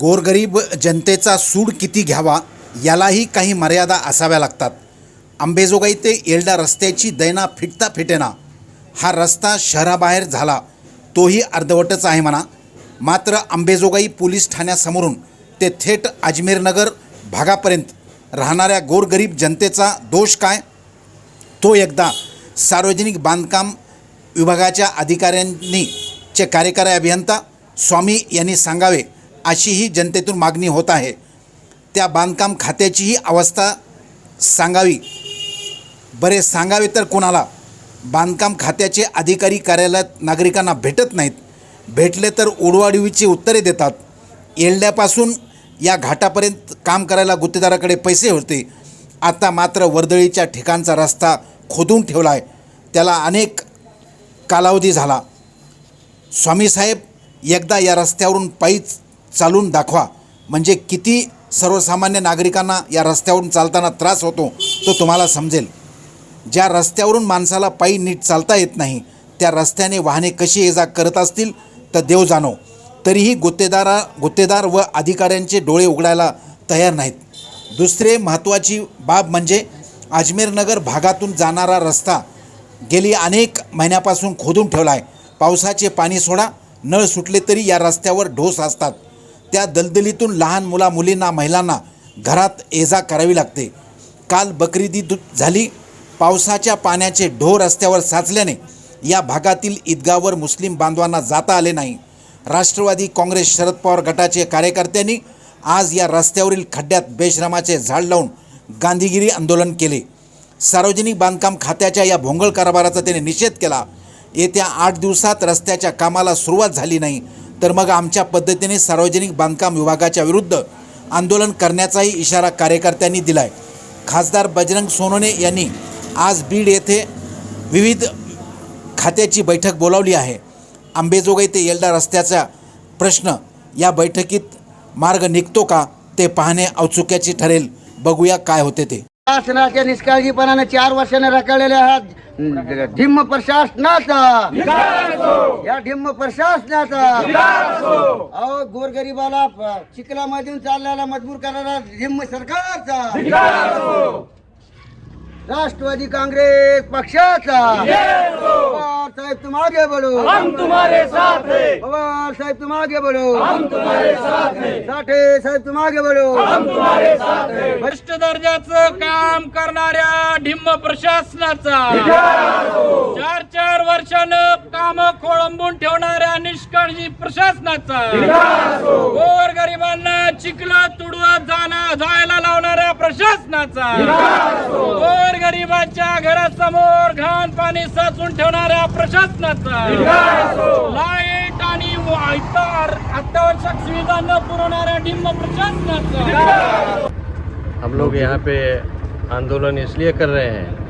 गोरगरीब जनतेचा सूड किती घ्यावा यालाही काही मर्यादा असाव्या लागतात. अंबेजोगाई ते येल्डा रस्त्याची दैना फिटता फिटेना. हा रस्ता शहराबाहेर झाला तोही अर्धवटच आहे म्हणा. मात्र अंबेजोगाई पोलीस ठाण्यासमोरून ते थेट अजमेरनगर भागापर्यंत राहणाऱ्या गोरगरीब जनतेचा दोष काय? तो एकदा सार्वजनिक बांधकाम विभागाच्या अधिकाऱ्यांनी चे कार्यकारी अभियंता स्वामी यांनी सांगावे. अशीही जनतेतून मागणी होत आहे. त्या बांधकाम खात्याचीही अवस्था सांगावी. बरे सांगावे तर कोणाला? बांधकाम खात्याचे अधिकारी कार्यालयात नागरिकांना भेटत नाहीत. भेटले तर उडवाडवीची उत्तरे देतात. येल्ड्यापासून या घाटापर्यंत काम करायला गुत्तेदाराकडे पैसे होते. आता मात्र वर्दळीच्या ठिकाणचा रस्ता खोदून ठेवला आहे त्याला अनेक कालावधी झाला. स्वामीसाहेब एकदा या रस्त्यावरून पायीच चालून दाखवा. म्हणजे किती सर्वसामान्य नागरिकांना या रस्त्यावरून चालताना त्रास होतो तो तुम्हाला समजेल. ज्या रस्त्यावरून माणसाला पायी नीट चालता येत नाही त्या रस्त्याने वाहने कशी ये जा करत असतील तर देव जाणो. तरीही गुत्तेदारा गुत्तेदार व अधिकाऱ्यांचे डोळे उघडायला तयार नाहीत. दुसरे महत्त्वाची बाब म्हणजे अजमेरनगर भागातून जाणारा रस्ता गेली अनेक महिन्यापासून खोदून ठेवला आहे पावसाचे पाणी सोडा नळ सुटले तरी या रस्त्यावर ढोस असतात. त्या दलदलीतून लहान मुला मुलींना महिलांना घरात ये जा करावी लागते. काल बकरीदी दु झाली. पावसाच्या पाण्याचे ढो रस्त्यावर साचल्याने या भागातील ईदगावर मुस्लिम बांधवांना जाता आले नाही. राष्ट्रवादी काँग्रेस शरद पवार गटाचे कार्यकर्त्यांनी आज या रस्त्यावरील खड्ड्यात बेश्रमाचे झाड लावून गांधीगिरी आंदोलन केले. सार्वजनिक बांधकाम खात्याच्या या भोंगळ कारभाराचा त्याने निषेध केला. येत्या आठ दिवसात रस्त्याच्या कामाला सुरुवात झाली नाही. तर मग आमच्या पद्धतीने सार्वजनिक बांधकाम विभागाच्या विरुद्ध आंदोलन करण्याचाही इशारा कार्यकर्त्यांनी दिलाय. खासदार बजरंग सोनोने यांनी आज बीड येथे विविध खात्याची बैठक बोलावली आहे. आंबेजोगाई ते येल्डा रस्त्याचा प्रश्न या बैठकीत मार्ग निघतो का ते पाहणे औत्सुक्याची ठरेल. बघूया काय होते ते. शासनाच्या निष्काळजीपणाने चार वर्षाने रखडलेल्या आहात ढिम्म प्रशासनाचा या ढिम्म प्रशासनाचा अहो गोरगरिबाला चिखलामधून चालल्याला मजबूर करणारा ढिम्म सरकारचा. राष्ट्रवादी काँग्रेस पक्षाचा. पवार साहेब तुम आगे हम तुम्हारे साथ हैं. पवार साहेब तुम आगे हम तुम्हारे साथ हैं. साठे साहेब तुम आगे बढ़ो भ्रष्ट दर्जाचं काम करणाऱ्या ढिम्म प्रशासनाचा. चार चार वर्षानं काम खोळंबून ठेवणाऱ्या निष्काळजी प्रशासनाचा. गोर गरिबांना चिखला तुडवत जाणं जायला लावणाऱ्या प्रशासनाचा. अत्यावश्यक सुविधा न हम लोग यहाँ पे आंदोलन इसलिए कर रहे हैं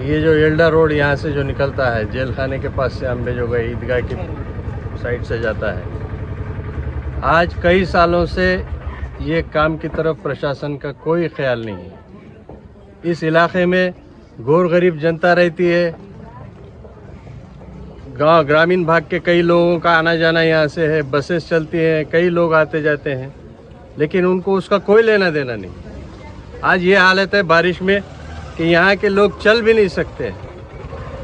ये जो येल्डा रोड यहाँ से जो निकलता है, जेल खाने के पास से अम्बे जो गए, ईदगाह की साइड से जाता है। आज कई सालों से ये काम की तरफ़ प्रशासन का कोई ख्याल नहीं है। इस इलाके में गौर गरीब जनता रहती है। गाँव ग्रामीण भाग के कई लोगों का आना जाना यहाँ से है, बसेस चलती हैं, कई लोग आते जाते हैं, लेकिन उनको उसका कोई लेना देना नहीं। आज ये हालत है बारिश में कि यहाँ के लोग चल भी नहीं सकते।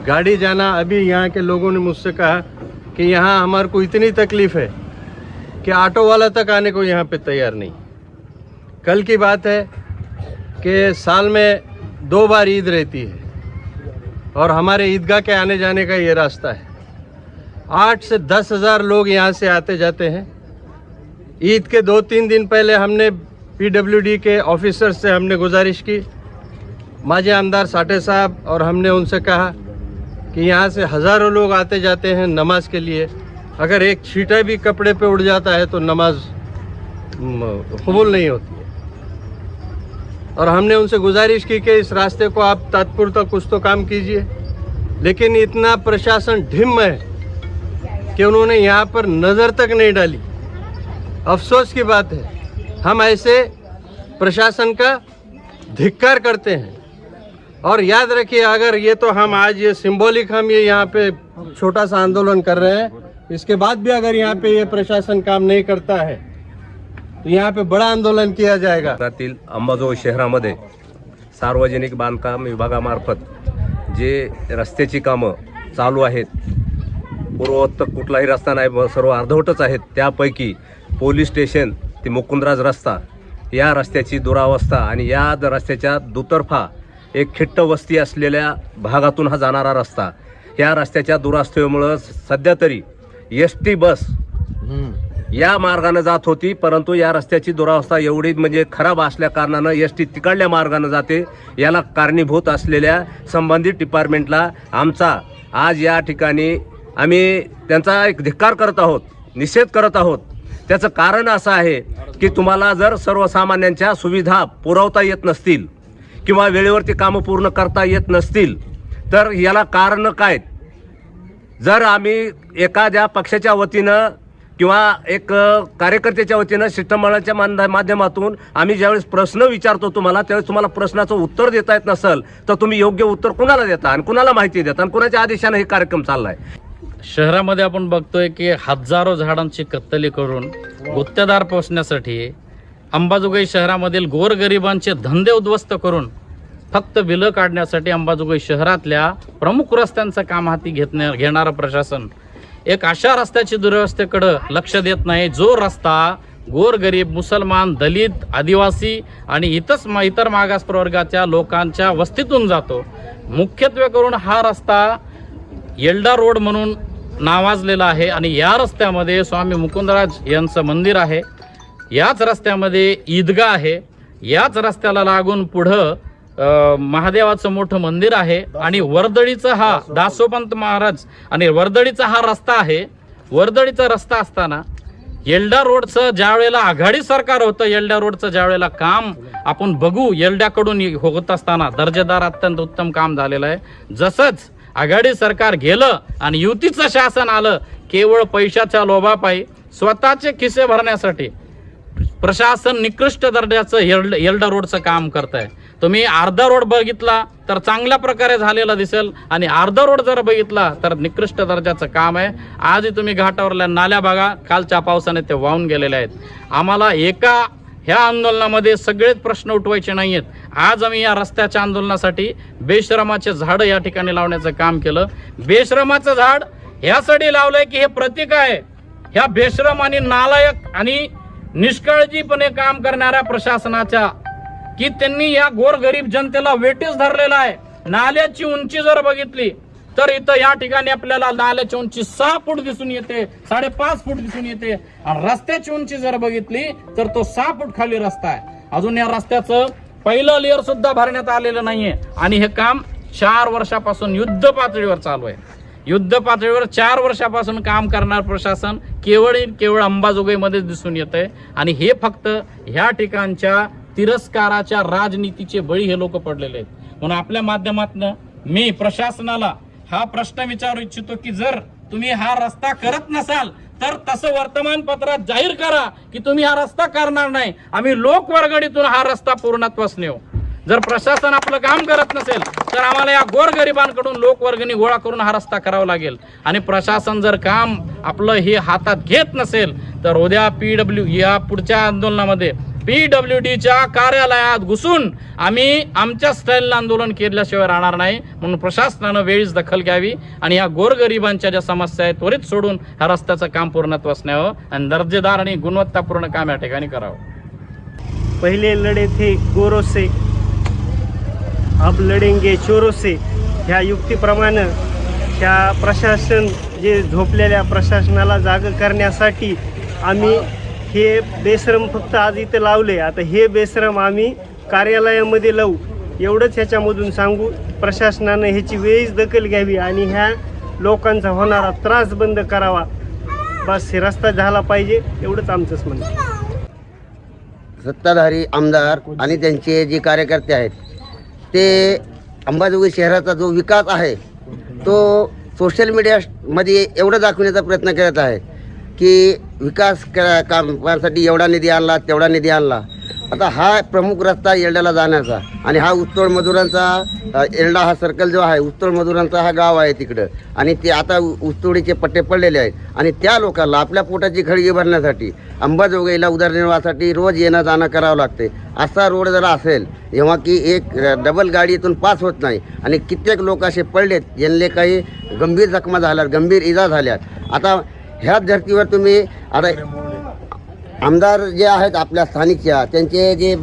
गाड़ी जाना, अभी यहाँ के लोगों ने मुझसे कहा कि यहाँ हमारे को इतनी तकलीफ़ है कि ऑटो वाला तक आने को यहाँ पे तैयार नहीं। कल की बात है कि साल में दो बार ईद रहती है। और हमारे ईदगाह के आने जाने का ये रास्ता है। आठ से दस हज़ार लोग यहाँ से आते जाते हैं। ईद के दो तीन दिन पहले हमने पीडब्ल्यूडी के ऑफिसर से हमने गुजारिश की। माजी आमदार साठे साहब और हमने उनसे कहा कि यहाँ से हज़ारों लोग आते जाते हैं नमाज़ के लिए। अगर एक छीटा भी कपड़े पे उड़ जाता है तो नमाज़ कबूल नहीं होती। और हमने उनसे गुजारिश की कि इस रास्ते को आप तत्पूर्व कुछ तो काम कीजिए। लेकिन इतना प्रशासन ढिम है कि उन्होंने यहाँ पर नज़र तक नहीं डाली। अफसोस की बात है, हम ऐसे प्रशासन का धिक्कार करते हैं। और याद रखिए, अगर ये तो हम आज ये सिंबॉलिक हम ये यहाँ पे छोटा सा आंदोलन कर रहे हैं, इसके बाद भी अगर यहाँ पे ये प्रशासन काम नहीं करता है यहाँ पे बड़ा आंदोलन किया जाएगा। शहरातील अंबाजोगाई शहरामध्ये सार्वजनिक बांधकाम विभागामार्फत जे रस्त्याची कामं चालू आहेत पूर्वोत्तर कुठलाही रस्ता नाही ब- सर्व अर्धवटच आहेत त्यापैकी पोलीस स्टेशन ते मुकुंदराज रस्ता या रस्त्याची दुरावस्था आणि या द- रस्त्याच्या दुतर्फा एक खिट्ट वस्ती असलेल्या भागातून हा जाणारा रस्ता. या रस्त्याच्या दुरावस्थेमुळं सध्या तरी एस टी बस या मार्गानं जात होती परंतु या रस्त्याची दुरावस्था एवढी म्हणजे खराब असल्या कारणानं एस टी तिकडल्या मार्गानं जाते. याला कारणीभूत असलेल्या संबंधित डिपार्टमेंटला आमचा आज या ठिकाणी आम्ही त्यांचा एक धिक्कार करत आहोत निषेध करत आहोत. त्याचं कारण असं आहे की तुम्हाला जर सर्वसामान्यांच्या सुविधा पुरवता येत नसतील किंवा वेळेवरती कामं पूर्ण करता येत नसतील तर याला कारण काय? जर आम्ही एखाद्या पक्षाच्या वतीनं किंवा एक कार्यकर्त्याच्या वतीनं शिष्टमंडळाच्या मान- माध्यमातून आम्ही ज्यावेळेस प्रश्न विचारतो तुम्हाला त्यावेळेस तुम्हाला प्रश्नाचं उत्तर देता येत नसेल तर तुम्ही योग्य उत्तर कुणाला देता आणि कुणाला माहिती देता आणि कुणाच्या आदेशानं हे कार्यक्रम चाललाय? शहरामध्ये आपण बघतोय की हजारो झाडांची कत्तली करून गुत्तेदार पोचण्यासाठी अंबाजोगाई शहरामधील गोरगरिबांचे धंदे उद्ध्वस्त करून फक्त बिलं काढण्यासाठी अंबाजोगाई शहरातल्या प्रमुख रस्त्यांचं काम हाती घेतण्या घेणारं प्रशासन एक अशा रस्त्याची दुरवस्थेकडं लक्ष देत नाही. जो रस्ता गोरगरीब मुसलमान दलित आदिवासी आणि इतच इतर मागास प्रवर्गाच्या लोकांच्या वस्तीतून जातो. मुख्यत्वे करून हा रस्ता येल्डा रोड म्हणून नावाजलेला आहे आणि या रस्त्यामध्ये स्वामी मुकुंदराज यांचं मंदिर आहे. याच रस्त्यामध्ये ईदगा आहे. याच रस्त्याला लागून पुढं महादेवाचं मोठं मंदिर आहे आणि वर्दळीचं हा दासोपंत. महाराज आणि वर्दळीचा हा रस्ता आहे. वर्दळीचा रस्ता असताना येल्डा रोडचं ज्या वेळेला आघाडी सरकार होतं येल्डा रोडचं ज्या वेळेला काम आपण बघू येल्ड्याकडून होत असताना दर्जेदार अत्यंत उत्तम काम झालेलं आहे. जसंच आघाडी सरकार गेलं आणि युतीचं शासन आलं केवळ पैशाच्या लोभापायी स्वतःचे खिसे भरण्यासाठी प्रशासन निकृष्ट दर्जाचं येल्ड येल्डा रोडचं काम करत आहे तुम्ही अर्धा रोड बघितला तर चांगल्या प्रकारे झालेला दिसेल. आणि अर्धा रोड जर बघितला तर निकृष्ट दर्जाचं काम आहे. आजही तुम्ही घाटावरल्या नाल्या बघा. कालच्या पावसाने ते वाहून गेलेले आहेत. आम्हाला एका ह्या आंदोलनामध्ये सगळेच प्रश्न उठवायचे नाही आहेत आज आम्ही या रस्त्याच्या आंदोलनासाठी बेश्रमाचे झाडं या ठिकाणी लावण्याचं काम केलं. बेश्रमाचं झाड ह्यासाठी लावलंय की हे प्रतीक आहे. ह्या बेश्रम आणि नालायक आणि निष्काळजीपणे काम करणाऱ्या प्रशासनाच्या की त्यांनी या गोरगरीब जनतेला वेटीस धरलेला आहे. नाल्याची उंची जर बघितली तर इथं या ठिकाणी आपल्याला नाल्याची उंची सहा फूट दिसून येते साडेपाच फूट दिसून येते. आणि रस्त्याची उंची जर बघितली तर तो सहा फूट खाली रस्ता आहे. अजून या रस्त्याचं पहिलं लेअर सुद्धा भरण्यात आलेलं नाहीये. आणि हे काम चार वर्षापासून युद्ध पातळीवर चालू आहे. युद्ध पातळीवर चार वर्षापासून काम करणार प्रशासन केवळ केवळ अंबाजोगाईमध्येच दिसून येत आहे आणि हे फक्त ह्या ठिकाणच्या तिरस्काराच्या राजनीतीचे बळी हे लोक पडलेले आहेत. म्हणून आपल्या माध्यमातून मी प्रशासनाला हा प्रश्न विचारू इच्छितो की जर तुम्ही हा रस्ता करत नसाल तर तसं वर्तमानपत्रात जाहीर करा की तुम्ही हा रस्ता करणार नाही. आम्ही लोकवर्गणीतून हा रस्ता पूर्णत्वास नेऊ. जर प्रशासन आपलं काम करत नसेल तर आम्हाला या गोरगरिबांकडून लोकवर्गणी गोळा करून हा रस्ता करावा लागेल. आणि प्रशासन जर काम आपलं हे हातात घेत नसेल तर उद्या पी डब्ल्यू या पुढच्या आंदोलनामध्ये पी डब्ल्यू डीच्या कार्यालयात घुसून आम्ही आमच्या स्टाईलनं आंदोलन केल्याशिवाय राहणार नाही. म्हणून प्रशासनानं वेळीच दखल घ्यावी आणि या गोरगरिबांच्या ज्या समस्या आहेत त्वरित सोडून ह्या रस्त्याचं काम पूर्णत्वास न्यावं आणि दर्जेदार आणि गुणवत्तापूर्ण काम या ठिकाणी करावं. पहिले लढे थे गोरोसे अब लढेंगे चोरों से ह्या युक्तीप्रमाणे ह्या प्रशासन जे झोपलेल्या प्रशासनाला जाग करण्यासाठी आम्ही हे बेश्रम फक्त आज इथं लावले. आता हे बेश्रम आम्ही कार्यालयामध्ये लावू. एवढंच ह्याच्यामधून सांगू प्रशासनानं ह्याची वेळीच दखल घ्यावी आणि ह्या लोकांचा होणारा त्रास बंद करावा. बस हे रस्ता झाला पाहिजे एवढंच आमचंच म्हणणं. सत्ताधारी आमदार आणि त्यांचे जे कार्यकर्ते आहेत ते अंबाजोगाई शहराचा जो विकास आहे तो सोशल मीडियामध्ये एवढं दाखवण्याचा प्रयत्न करत आहे की विकास क कामासाठी एवढा निधी आणला तेवढा निधी आणला. आता हा प्रमुख रस्ता येरड्याला जाण्याचा आणि हा उत्तोळ मजुरांचा येरडा हा सर्कल जो आहे उत्तोळ मजुरांचा हा गाव आहे तिकडं. आणि ते आता उ- पट्टे पडलेले आहेत. आणि त्या लोकांना आपल्या पोटाची खळगी भरण्यासाठी अंबाजोगाईला उदरनिर्वाहासाठी रोज येणं जाणं करावं लागते असा रोड जरा असेल जेव्हा की एक डबल गाडी इथून पास होत नाही. आणि कित्येक लोक असे पडलेत यांना काही गंभीर जखमा झाल्यात गंभीर इजा झाल्यात. आता ह्याच धर्तीवर तुम्ही आता आमदार जे आहेत आपल्या स्थानिकच्या त्यांचे जे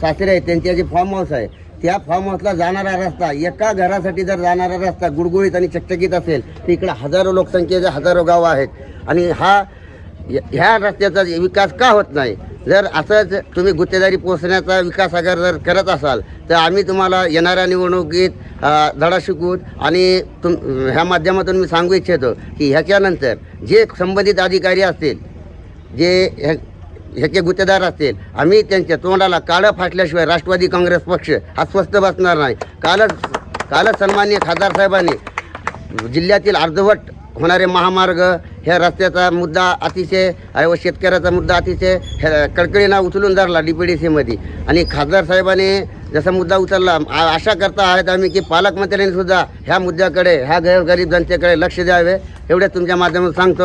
सासरे आहेत त्यांचे जे फार्म हाऊस आहे त्या फार्म हाऊसला जाणारा रस्ता एका घरासाठी जर जाणारा रस्ता गुडगुळीत आणि चकचकीत असेल तर इकडे हजारो लोकसंख्येचे हजारो गावं आहेत. आणि हा ह्या- रस्त्याचा विकास का होत नाही? जर असंच तुम्ही गुत्तेदारी पोचण्याचा विकास अगर जर करत असाल तर आम्ही तुम्हाला येणाऱ्या निवडणुकीत धडा शिकून आणि तुम ह्या माध्यमातून मी सांगू इच्छितो की ह्याच्यानंतर जे संबंधित अधिकारी असतील जे ह्या- ह्याचे गुत्तेदार असतील आम्ही त्यांच्या तोंडाला काळं फाटल्याशिवाय राष्ट्रवादी काँग्रेस पक्ष हा स्वस्थ बसणार नाही. कालच कालच सन्मान्य खासदार साहेबांनी जिल्ह्यातील अर्धवट होणारे महामार्ग ह्या रस्त्याचा मुद्दा अतिशय व शेतकऱ्याचा मुद्दा अतिशय ह्या कळकळीनं उचलून धरला डी पी डी सीमध्ये आणि खासदार साहेबांनी जसा मुद्दा उचलला आशा करता आहेत आम्ही की पालकमंत्र्यांनी सुद्धा ह्या मुद्द्याकडे ह्या गरीब जनतेकडे लक्ष द्यावे एवढे तुमच्या माध्यमातून सांगतो.